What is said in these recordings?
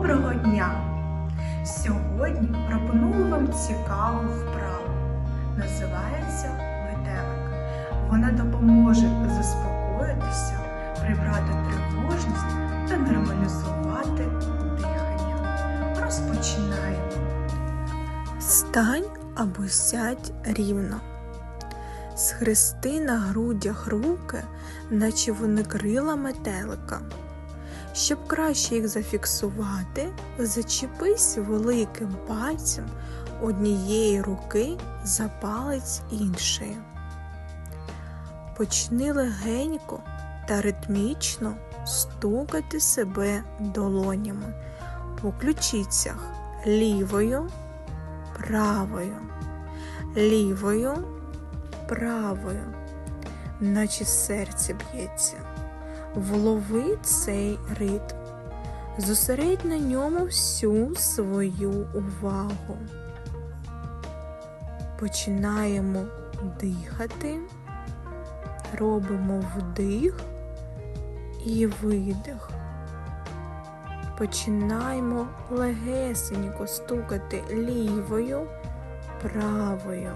Доброго дня! Сьогодні пропоную вам цікаву вправу. Називається метелик. Вона допоможе заспокоїтися, прибрати тривожність та нормалізувати дихання. Розпочинаємо. Стань або сядь рівно. Схрести на грудях руки, наче вони крила метелика. Щоб краще їх зафіксувати, зачепись великим пальцем однієї руки за палець іншої. Почни легенько та ритмічно стукати себе долонями по ключицях лівою, правою, лівою, правою, наче серце б'ється. Влови цей ритм. Зосередь на ньому всю свою увагу. Починаємо дихати, робимо вдих і видих. Починаємо легесенько стукати лівою, правою,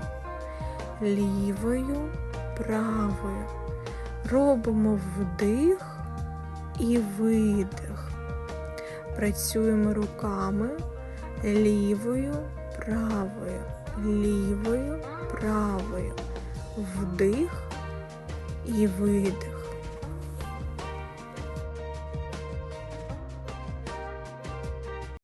лівою, правою. Робимо вдих і видих. Працюємо руками лівою, правою, лівою, правою. Вдих і видих.